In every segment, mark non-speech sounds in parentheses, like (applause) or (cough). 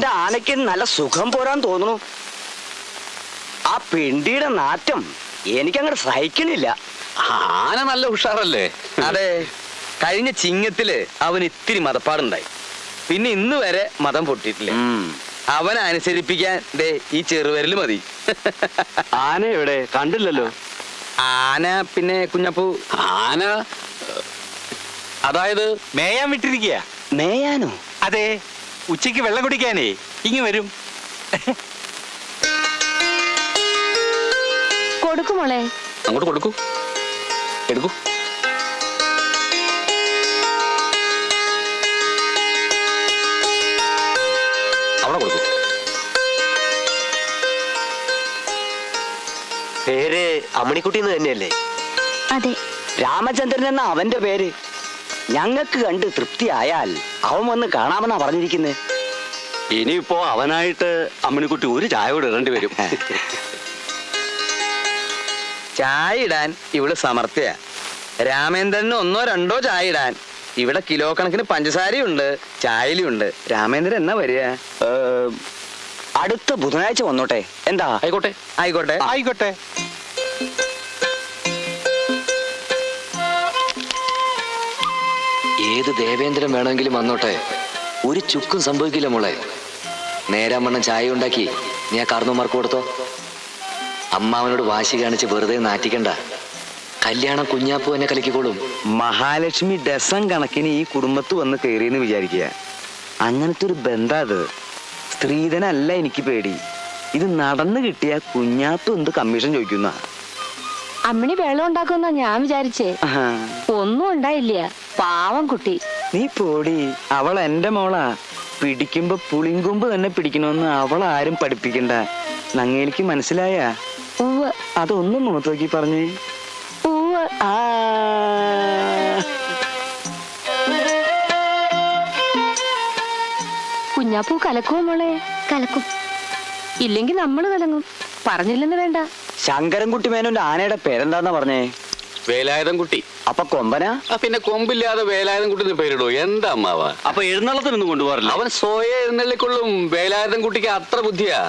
അവന്റെ ആനയ്ക്ക് നല്ല സുഖം പോരാൻ തോന്നുന്നു. ആ പിണ്ടിയുടെ നാറ്റം എനിക്കങ്ങോട്ട് സഹിക്കണില്ല. ആന നല്ല ഉഷാറല്ലേ? അതെ. കഴിഞ്ഞ ചിങ്ങത്തിൽ അവൻ ഇത്തിരി മതപ്പാടുണ്ടായി. പിന്നെ ഇന്ന് വരെ മതം പൊട്ടിയിട്ടില്ല. അവനെ അനുസരിപ്പിക്കാൻ ദേ ഈ ചെറുവിരൽ മതി. ആന എവിടെ? കണ്ടില്ലല്ലോ. ആന പിന്നെ കുഞ്ഞപ്പൂ ആന അതായത് മേയാൻ വിട്ടിരിക്കുക മേയാനോ? അതെ. ഉച്ചയ്ക്ക് വെള്ളം കുടിക്കാനേ ഇങ്ങ് വരും. കൊടുക്കുമോളെ അങ്ങോട്ട് കൊടുക്കൂ. എടുക്കൂ. അവിടെ കൊടുക്കൂ. പേര് അമ്മണിക്കുട്ടി എന്ന് തന്നെയല്ലേ? അതെ. രാമചന്ദ്രൻ എന്ന അവന്റെ പേര്? ഞങ്ങൾക്ക് കണ്ട് തൃപ്തിയായാൽ അവൻ വന്ന് കാണാമെന്നാ പറഞ്ഞിരിക്കുന്നത് ഇനിയിപ്പോ അവനായിട്ട് അമ്മണിക്കുട്ടി ഒരു ചായ കൂടെ ഇടേണ്ടി വരും. ചായ ഇടാൻ ഇവിടെ സമർത്ഥ്യ. രാമേന്ദ്രന് ഒന്നോ രണ്ടോ ചായ ഇടാൻ. ഇവിടെ കിലോ കണക്കിന് പഞ്ചസാരയുണ്ട് ചായയിലുണ്ട്. രാമേന്ദ്രൻ എന്നാ വരിക? അടുത്ത ബുധനാഴ്ച വന്നോട്ടെ. എന്താ? ആയിക്കോട്ടെ. ആയിക്കോട്ടെ. ആയിക്കോട്ടെ. ഏത് ദേവേന്ദ്രൻ വേണമെങ്കിലും വന്നോട്ടെ. ഒരു ചുക്കും സംഭവിക്കില്ല മോളെ. നേരാമണ്ണം ചായ ഉണ്ടാക്കി. നീ ആ കാർന്നോമാർക്ക് കൊടുത്തോ? അമ്മാവനോട് വാശി കാണിച്ച് വെറുതെ നാറ്റിക്കണ്ട. കല്യാണം കുഞ്ഞാപ്പു എന്നെ കലക്കിക്കോളും. മഹാലക്ഷ്മി ഡസൻ കണക്കിന് ഈ കുടുംബത്ത് വന്ന് കയറിയെന്ന് വിചാരിക്കുക. അങ്ങനത്തെ ഒരു ബന്ധം അത്. സ്ത്രീധനല്ല എനിക്ക് പേടി. ഇത് നടന്നു കിട്ടിയ കുഞ്ഞാത്തു എന്ത് കമ്മീഷൻ ചോദിക്കുന്ന? അമ്മിണി വെള്ളം ഉണ്ടാക്കുന്ന ഞാൻ വിചാരിച്ചേ. ഒന്നും ഉണ്ടായില്ല. പാവം കുട്ടി. നീ പോടി. അവൾ എന്റെ മോളാ. പിടിക്കുമ്പോ പുളിങ്കുമ്പ് തന്നെ പിടിക്കണമെന്ന് അവൾ ആരും പഠിപ്പിക്കണ്ട. നങ്ങേലിക്ക് മനസ്സിലായ? ഉവ്വ. അതൊന്നും മുഖത്ത് നോക്കി പറഞ്ഞേ. ഉവ്വ. ആ. കുഞ്ഞാപ്പൂ കലക്കുമോ മോളെ? കലക്കും. ഇല്ലെങ്കിൽ നമ്മൾ കലങ്ങും. പറഞ്ഞില്ലെന്ന് വേണ്ട. ശങ്കരൻകുട്ടി മേനോന്റെ ആനയുടെ പേരെന്താന്നാ പറഞ്ഞേ? വേലായുധം കുട്ടി അപ്പൊ കൊമ്പനാ? പിന്നെ കൊമ്പില്ലാതെ വേലായുധം കുട്ടി എന്ന് പേരിടൂ? എന്താ അമ്മാവ? അപ്പൊ എഴുന്നള്ളത്തിനൊന്നും കൊണ്ടുപോകാറില്ല? അവൻ സ്വയം എഴുന്നള്ളിക്കൊള്ളും. വേലായുധം കുട്ടിക്ക് അത്ര ബുദ്ധിയാ.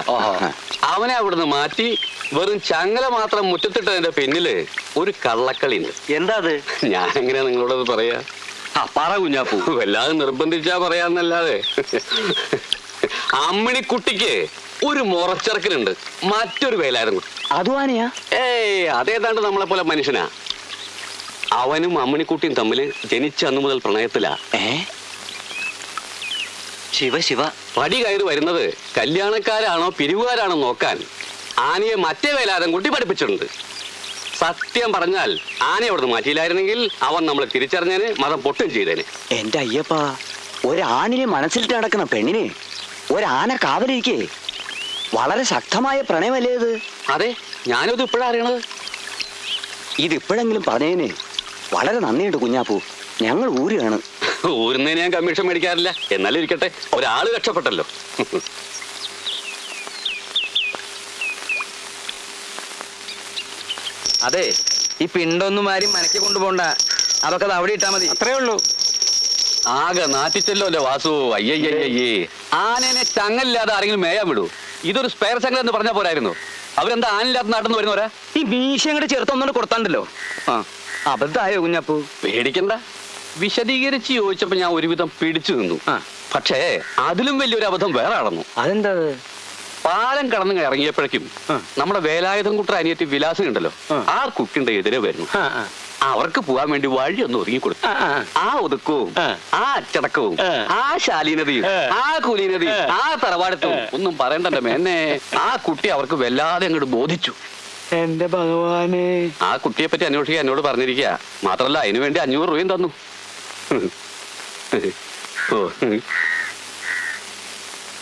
അവനെ അവിടുന്ന് മാറ്റി വെറും ചങ്ങല മാത്രം മുറ്റത്തിട്ടതിന്റെ പിന്നിൽ ഒരു കള്ളക്കളി ഉണ്ട് എന്താ അത്? ഞാൻ എങ്ങനെയാ നിങ്ങളോടത് പറയാ? ആ പറ കുഞ്ഞാപ്പൂ. വല്ലാതെ നിർബന്ധിച്ചാ പറയാന്നല്ലാതെ. അമ്മിണിക്കുട്ടിക്ക് ഒരു മുറച്ചിറക്കലുണ്ട്. മറ്റൊരു വേലായിരുന്നു അതുവാനിയാ? ഏയ് അതേതാണ്ട് നമ്മളെ പോലെ മനുഷ്യനാ. അവനും അമ്മണിക്കുട്ടിയും തമ്മിൽ ജനിച്ച അന്നു മുതൽ പ്രണയത്തിലാ. ഏ? ശിവ ശിവ. പടി കയറി വരുന്നത് കല്യാണക്കാരാണോ പിരിവുകാരാണോ നോക്കാൻ ആനയെ മറ്റേ വേലാതം കുട്ടി പഠിപ്പിച്ചിട്ടുണ്ട്. സത്യം പറഞ്ഞാൽ ആനയെ അവിടുന്ന് മാറ്റിയില്ലായിരുന്നെങ്കിൽ അവൻ നമ്മളെ തിരിച്ചറിഞ്ഞേനെ മതം പൊട്ടും ചെയ്തേനെ എന്റെ അയ്യപ്പ ഒരാണിനെ മനസ്സിലിട്ട് നടക്കുന്ന പെണ്ണിനെ ഒരാന കാവലിരിക്കേ. വളരെ ശക്തമായ പ്രണയമല്ലേ ഇത്? അതെ ഞാനിത് ഇപ്പോഴാ അറിയണത്. ഇതിപ്പോഴെങ്കിലും പറഞ്ഞതിന് വളരെ നന്ദിയുണ്ട് കുഞ്ഞാപ്പൂ. ഞങ്ങൾ ഊരുകയാണ്. ഊരുന്നതിന് ഞാൻ കമ്മീഷൻ മേടിക്കാറില്ല. എന്നാലും ഇരിക്കട്ടെ ഒരാൾ രക്ഷപ്പെട്ടല്ലോ. അതെ ഈ പിണ്ടൊന്നും ആരും മനക്കി കൊണ്ടുപോണ്ട. അതൊക്കെ അത് അവിടെ ഇട്ടാ മതി. അത്രേ ഉള്ളൂ. ആകെ നാറ്റിച്ചല്ലോ അല്ലേ വാസു? അയ്യയ്യയ്യേ ആനേനെ ചങ്ങലില്ലാതെ ആരെങ്കിലും മേയാൻ വിടൂ. ഇതൊരു സ്പെയർ ചങ്ങൽ എന്ന് പറഞ്ഞ പോരായിരുന്നു. അവരെന്താ ആനില്ലാത്ത നാട്ടിൽ നിന്ന് വരുന്നവരാ? ഈ മീശ അങ്ങോട്ട് ചേർത്തൊന്നുകൂടെ കൊടുത്താണ്ടല്ലോ. ആ. അബദ്ധായോ കുഞ്ഞപ്പു പേടിക്കണ്ട വിശദീകരിച്ച് ചോദിച്ചപ്പോ ഞാൻ ഒരുവിധം പിടിച്ചു നിന്നു പക്ഷേ അതിലും വലിയൊരു അബദ്ധം വേറെ നടന്നു അതെന്താ പാലം കടന്നു ഇറങ്ങിയപ്പോഴേക്കും. നമ്മുടെ വേലായുധം കുട്ടർ അനിയത്തി വിലാസം ഉണ്ടല്ലോ ആ. കുട്ടിന്റെ എതിരെ വരുന്നു. അവർക്ക് പോകാൻ വേണ്ടി വഴി ഒന്ന് ഒരുങ്ങി കൊടുത്തു ആ, ഒതുക്കവും ആ. അച്ചടക്കവും ആ. ശാലീനതയും ആ. കുലീനതയും ആ. ആ തറവാടത്തും ഒന്നും പറയണ്ടല്ലോ എന്നെ ആ കുട്ടി അവർക്ക് വല്ലാതെ അങ്ങോട്ട് ബോധിച്ചു എന്റെ ഭഗവാനെ. ആ കുട്ടിയെ പറ്റി അന്വേഷിക്കാൻ എന്നോട് പറഞ്ഞിരിക്കുക. മാത്രല്ല അതിനു വേണ്ടി അഞ്ഞൂറ് രൂപയും തന്നു.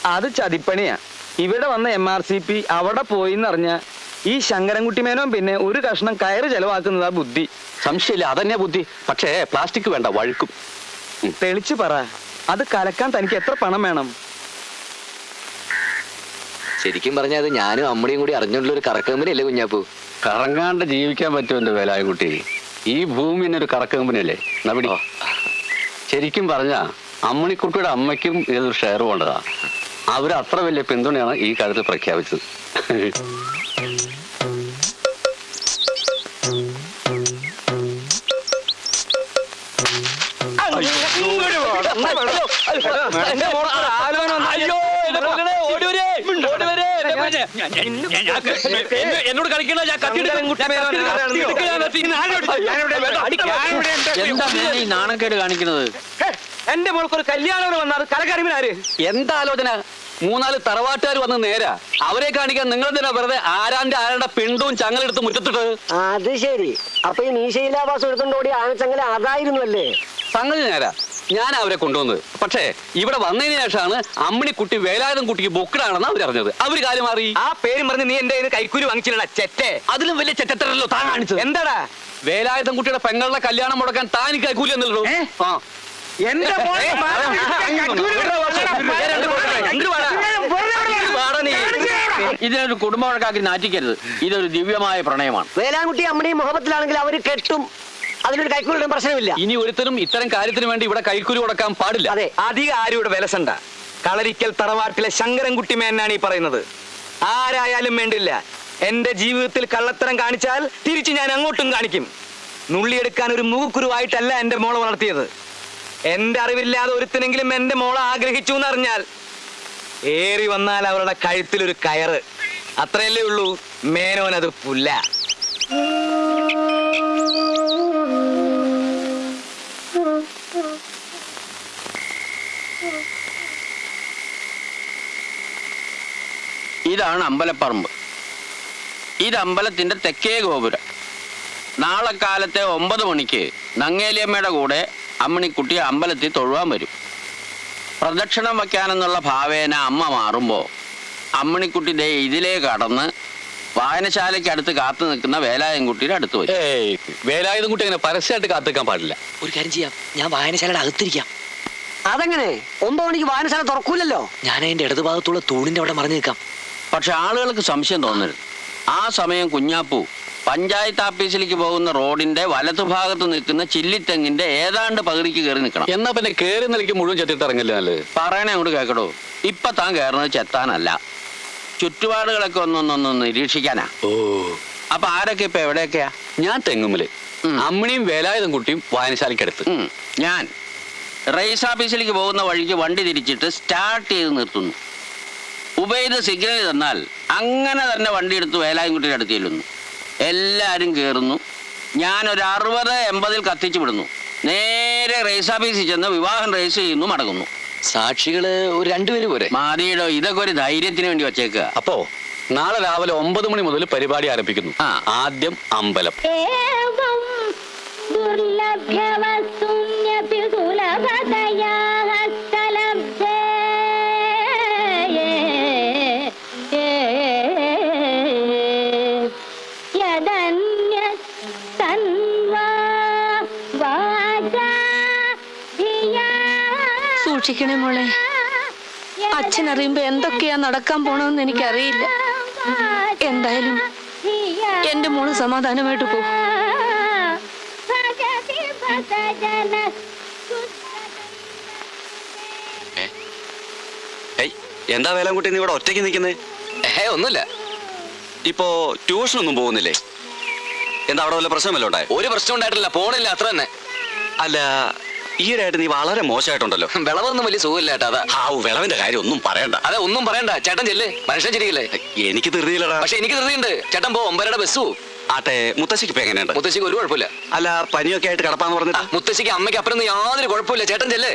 അത് ചതിപ്പണിയാ. ഇവിടെ വന്ന എം ആർ സി പി അവിടെ പോയി എന്നറിഞ്ഞ ഈ ശങ്കരൻകുട്ടി മേനോൻ പിന്നെ ഒരു കഷ്ണം കയറ് ചെലവാക്കുന്നതാ ബുദ്ധി. സംശയമില്ല അതന്നെ ബുദ്ധി. പക്ഷേ പ്ലാസ്റ്റിക് വേണ്ട വഴുക്കും. തെളിച്ചു പറ. അത് കലക്കാൻ തനിക്ക് എത്ര പണം വേണം? ശരിക്കും പറഞ്ഞാൽ അത് ഞാനും അമ്മയും കൂടി അറിഞ്ഞുള്ള ഒരു കറക്കമ്പനിയല്ലേ കുഞ്ഞാപ്പു? കറങ്ങാണ്ട് ജീവിക്കാൻ പറ്റും എന്റെ വേലായ കുട്ടി ഈ ഭൂമി എന്നൊരു കറക്കമ്പനിയല്ലേ നവിടി ശരിക്കും പറഞ്ഞ അമ്മണിക്കുട്ടിയുടെ അമ്മയ്ക്കും ഇതൊരു ഷെയർ വേണ്ടതാ. അവർ അത്ര വലിയ പിന്തുണയാണ് ഈ കാര്യത്തിൽ പ്രഖ്യാപിച്ചത്. എന്നോട് കളിക്കണ ഞാൻ എന്താ മേനെ ഈ നാണക്കേട് കാണിക്കുന്നത്? എന്റെ മോൾക്ക് ഒരു കല്യാണം വന്നാൽ കലകരിമിനാര് എന്താ ആലോചന? മൂന്നാൽ തറവാട്ടുകാർ വന്ന് നേരാ. അവരെ കാണിക്കാൻ നിങ്ങൾ എന്തിനാ വെറുതെ ആരാന്റെ ആരുടെ പിണ്ടും ചങ്ങലെടുത്ത് മുറ്റത്തിട്ട്? അത് ശരി. അപ്പൊ ഈ നീശയിലാവാസം എടുത്തോണ്ട് ഓടി ആനച്ചങ്ങല അതായിരുന്നു അല്ലേ സംഗതി നേരാ. ഞാൻ അവരെ കൊണ്ടുവന്നത്. പക്ഷേ ഇവിടെ വന്നതിന് ശേഷമാണ് അമ്മിണിക്കുട്ടി വേലായുധം കുട്ടിക്ക് ബുക്കഡാണെന്ന് അവരറിഞ്ഞത് അവർ കാര്യം മാറി. ആ പേര് പറഞ്ഞ് നീ എന്റെ കൈക്കൂലി വാങ്ങിച്ചില്ലടാ ചെറ്റേ. അതിലും വലിയ ചെറ്റത്തരല്ലോ താൻ കാണിച്ചത്. എന്താടാ? വേലായുധം കുട്ടിയുടെ പെങ്ങളുടെ കല്യാണം മുടക്കാൻ താൻ കൈക്കൂലി എന്നുള്ളൂ? ആ. എന്റെ ഇതിനൊരു കുടുംബ വഴക്കാക്കി നാറ്റിക്കരുത്. ഇതൊരു ദിവ്യമായ പ്രണയമാണ്. വേലാൻകുട്ടി അമ്മയും മുഹബത്തിലാണെങ്കിൽ അവർ കെട്ടും. അതിനൊരു കൈക്കൂലിയുടെ പ്രശ്നമില്ല. ഇനി ഒരുത്തരും ഇത്തരം കാര്യത്തിന് വേണ്ടി ഇവിടെ കൈക്കൂലി കൊടുക്കാൻ പാടില്ല. അതെ. അധികം ആരും ഇവിടെ വിലസണ്ട കളരിക്കൽ തറവാട്ടിലെ ശങ്കരൻകുട്ടി മേനാണ് ഈ പറയുന്നത്. ആരായാലും വേണ്ടില്ല. എന്റെ ജീവിതത്തിൽ കള്ളത്തരം കാണിച്ചാൽ തിരിച്ച് ഞാൻ അങ്ങോട്ടും കാണിക്കും. നുള്ളിയെടുക്കാൻ ഒരു മൂക്കുരുവായിട്ടല്ല എന്റെ മോളെ വളർത്തിയത്. എന്റെ അറിവില്ലാതെ ഒരുത്തിനെങ്കിലും എന്റെ മോളെ ആഗ്രഹിച്ചു എന്നറിഞ്ഞാൽ ഏറി വന്നാൽ അവരുടെ കഴുത്തിൽ ഒരു കയറ്. അത്രയല്ലേ ഉള്ളൂ. മേനോൻ അത് പുല്ല. ഇതാണ് അമ്പലപ്പറമ്പ്. ഇത് അമ്പലത്തിന്റെ തെക്കേ ഗോപുരം. നാളെ കാലത്തെ ഒമ്പത് മണിക്ക് നങ്ങേലിയമ്മയുടെ കൂടെ അമ്മണിക്കുട്ടി അമ്പലത്തിൽ തൊഴുവാൻ വരും. പ്രദക്ഷിണം വയ്ക്കാനെന്നുള്ള ഭാവേന അമ്മ മാറുമ്പോൾ അമ്മണിക്കുട്ടി ദേ ഇതിലേ കടന്ന് വായനശാലയ്ക്ക് അടുത്ത് കാത്തു നിൽക്കുന്ന വേലായൻകുട്ടിയുടെ അടുത്ത് വരും. ഏയ് വേലായുധം അങ്ങനെ പരസ്യമായിട്ട് കാത്തു നിൽക്കാൻ പാടില്ല. ഒരു കാര്യം ചെയ്യാം. ഞാൻ വായനശാലയുടെ അകത്തിരിക്കാം. അതെങ്ങനെ? ഒമ്പത് മണിക്ക് വായനശാല തുറക്കൂലല്ലോ? ഞാൻ അതിന്റെ ഇടതുഭാഗത്തുള്ള തൂണിന്റെ അവിടെ മറിഞ്ഞു നിൽക്കാം. പക്ഷെ ആളുകൾക്ക് സംശയം തോന്നരുത്. ആ സമയം കുഞ്ഞാപ്പു പഞ്ചായത്ത് ഓഫീസിലേക്ക് പോകുന്ന റോഡിന്റെ വലതുഭാഗത്ത് നിൽക്കുന്ന ചില്ലിത്തെങ്ങിന്റെ ഏതാണ്ട് പകുതിക്ക് കയറി നിൽക്കണം. എന്നാ പിന്നെ കയറി നിലയ്ക്ക് മുഴുവൻ ചെത്തിട്ട് ഇറങ്ങില്ല പറയണേ അങ്ങോട്ട് കേക്കടോ. ഇപ്പൊ താൻ കയറുന്നത് ചെത്താനല്ല. ചുറ്റുപാടുകളൊക്കെ ഒന്നൊന്നൊന്ന് നിരീക്ഷിക്കാനാ. ഓ. അപ്പൊ ആരൊക്കെ ഇപ്പൊ എവിടെയൊക്കെയാ? ഞാൻ തെങ്ങുമൽ. അമ്മിണിയും വേലായുധം കുട്ടിയും വായനശാലയ്ക്കടുത്ത് ഞാൻ റൈസ് ഓഫീസിലേക്ക് പോകുന്ന വഴിക്ക് വണ്ടി തിരിച്ചിട്ട് സ്റ്റാർട്ട് ചെയ്ത് നിർത്തുന്നു. ഉബൈദ് സിഗ്നൽ തന്നാൽ അങ്ങനെ തന്നെ വണ്ടി എടുത്ത് വേലായംകുട്ടിയുടെ അടുത്ത് ചെല്ലുന്നു. എല്ലാവരും കയറുന്നു ഞാൻ ഒരു അറുപത് എൺപതിൽ കത്തിച്ചു വിടുന്നു. നേരെ റേസ് ഓഫീസിൽ ചെന്ന് വിവാഹം റേസ് ചെയ്യുന്നു മടങ്ങുന്നു. സാക്ഷികൾ ഒരു രണ്ടുപേര് പോരെ? മാതിയുടെ ഇതൊക്കെ ഒരു ധൈര്യത്തിന് വേണ്ടി വച്ചേക്കുക അപ്പോ നാളെ രാവിലെ ഒമ്പത് മണി മുതൽ പരിപാടി ആരംഭിക്കുന്നു. ആ. ആദ്യം അമ്പലം. സൂക്ഷിക്കണേ മോളെ. അച്ഛൻ അറിയുമ്പോ എന്തൊക്കെയാ നടക്കാൻ പോണെന്ന് എനിക്കറിയില്ല. എന്തായാലും എന്റെ മോൾ സമാധാനമായിട്ട് പോ. ഭഗതി ഭഗജന ഏയ് എന്താ വേലാൻകുട്ടി നീ ഇവിടെ ഒറ്റയ്ക്ക് നിൽക്കുന്നേ? ഏ ഒന്നുമില്ല. ഇപ്പോ ട്യൂഷനൊന്നും പോകുന്നില്ലേ? എന്താ അവിടെ വല്ല പ്രശ്നമല്ലോ ഉണ്ടായ? ഒരു പ്രശ്നം ഉണ്ടായിട്ടില്ല. പോണില്ല അത്ര തന്നെ. അല്ല ഈയിടെയായിട്ട് നീ വളരെ മോശമായിട്ടുണ്ടല്ലോ. വിളവൊന്നും വലിയ സുഖമില്ല ഏട്ടാ അതാ. ആ വിളവിന്റെ കാര്യം ഒന്നും പറയണ്ട. അതെ ഒന്നും പറയണ്ട. ചേട്ടൻ ചെല്ല് മനുഷ്യൻ ചിരിക്കില്ലേ? എനിക്ക് ധൃതിയില്ലടാ. പക്ഷെ എനിക്ക് ധൃതിയുണ്ട്. ചേട്ടൻ പോ ഒമ്പതരയുടെ ബസ്സു ആട്ടെ മുത്തശ്ശിക്ക് ഇപ്പൊ എങ്ങനെയുണ്ട്? മുത്തശ്ശിക്ക് ഒരു കുഴപ്പമില്ല. അല്ല പനിയൊക്കെ ആയിട്ട് കിടപ്പാന്ന് പറഞ്ഞിട്ട്? മുത്തശ്ശിക്ക് അമ്മയ്ക്ക് അപ്പുറം യാതൊരു കുഴപ്പമില്ല. ചേട്ടൻ ചെല്ല്.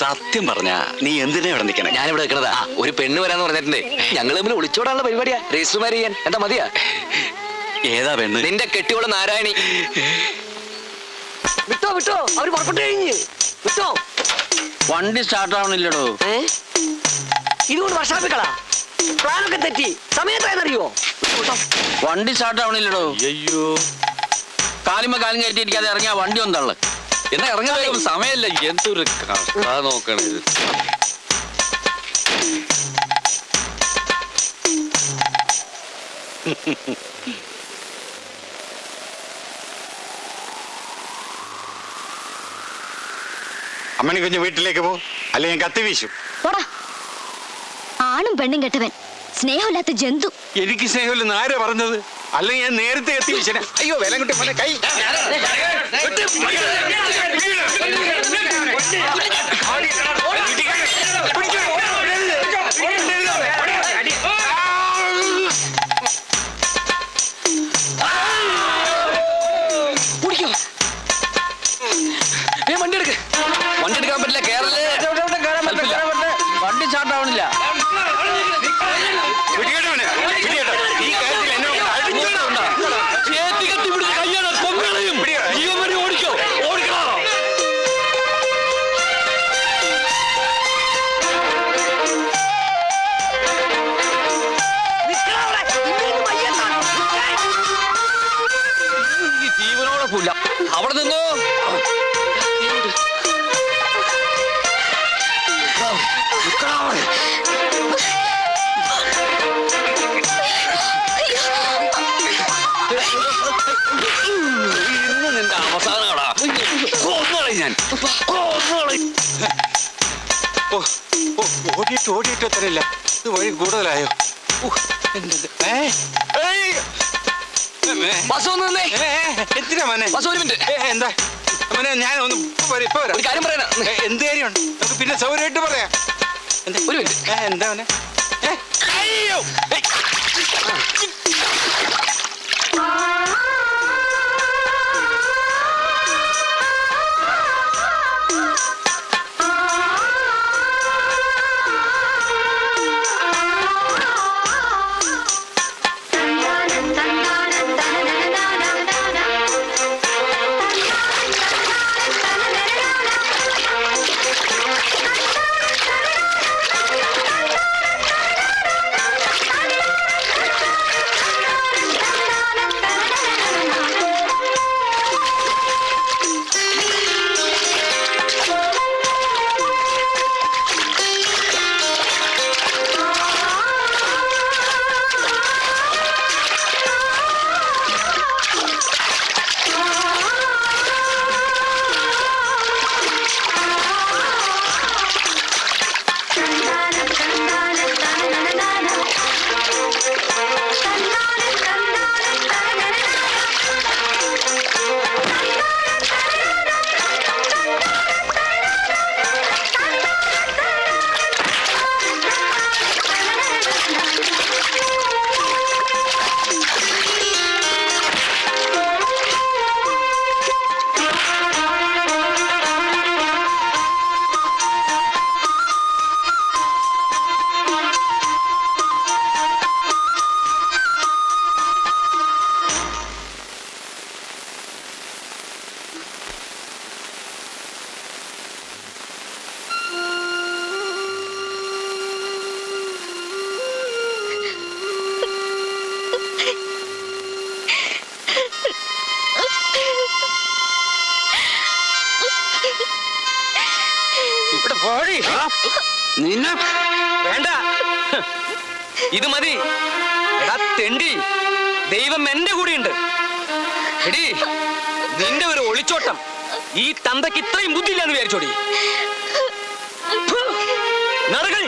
സത്യം പറഞ്ഞ നീ എന്തിനാ ഇവിടെ നിൽക്കണേ ഞാനിവിടെ നിൽക്കണതാ ഒരു പെണ്ണ് വരാന്ന് പറഞ്ഞിട്ടുണ്ട്. ഞങ്ങൾ തമ്മിൽ ഒളിച്ചോടാനുള്ള പരിപാടിയാ. രജിസ്റ്റർമാർ ചെയ്യാൻ. എന്താ മതിയാ? ഏതാ പെണ്ണ്? നിന്റെ കെട്ടിയോളം നാരായണി. വിട്ടോ? അവർ പുറപ്പെട്ടു കഴിഞ്ഞ്. വിട്ടോ? വണ്ടി സ്റ്റാർട്ട് ആവണില്ലടോ ഏ? ഇതുകൊണ്ട് വർഷാപ്പിക്കളാ. പ്ലാനൊക്കെ തെറ്റി. സമയത്തായെന്നറിയോ വണ്ടി സ്റ്റാർട്ട് ആവണില്ലടോ അയ്യോ. കാലിമ കാലും കയറ്റിയിരിക്കാതെ ഇറങ്ങിയ വണ്ടി ഒന്നള്ളു. എന്നാ ഇറങ്ങാൻ സമയമില്ല. എന്തൊരു കഷ്ട നോക്കണേ ഇത്. (laughs) അമ്മണി കുഞ്ഞ് വീട്ടിലേക്ക് പോ. അല്ലെ ഞാൻ കത്തി വീശും. പോടാ. ആണും പെണ്ണും കെട്ടവൻ. സ്നേഹമില്ലാത്ത ജന്തു. എനിക്ക് സ്നേഹമില്ലെന്ന് ആരാ പറഞ്ഞത്? അല്ലെങ്കിൽ ഞാൻ നേരത്തെ എത്തി വീശന അയ്യോ വില കിട്ടി പോലെ കൈ വണ്ടി എത്തണില്ല ഇത് വഴി കൂടുതലായോ? എന്തിനാ മോനെ? ബസ് ഒരു മിനിറ്റ്. ഏ, എന്താ? മോനെ ഞാൻ ഒന്ന് ഇപ്പൊ വരാം, ഇപ്പൊ വരാം. ഒരു കാര്യം പറയാനാ. ഏ, എന്ത് കാര്യമുണ്ട്? നമുക്ക് പിന്നെ സൗകര്യമായിട്ട് പറയാം. എന്താ? ഒരു മിനിറ്റ്. എന്താ മോനെ? അയ്യോ! നിന്നെ? വേണ്ട. ഇത് മതി. എടാ തെണ്ടി. ദൈവം എന്റെ കൂടെയുണ്ട്. എടി നിന്റെ ഒരു ഒളിച്ചോട്ടം. ഈ തന്തക്ക് ഇത്രയും ബുദ്ധിയില്ലാന്ന് വിചാരിച്ചോടി. നറുകൾ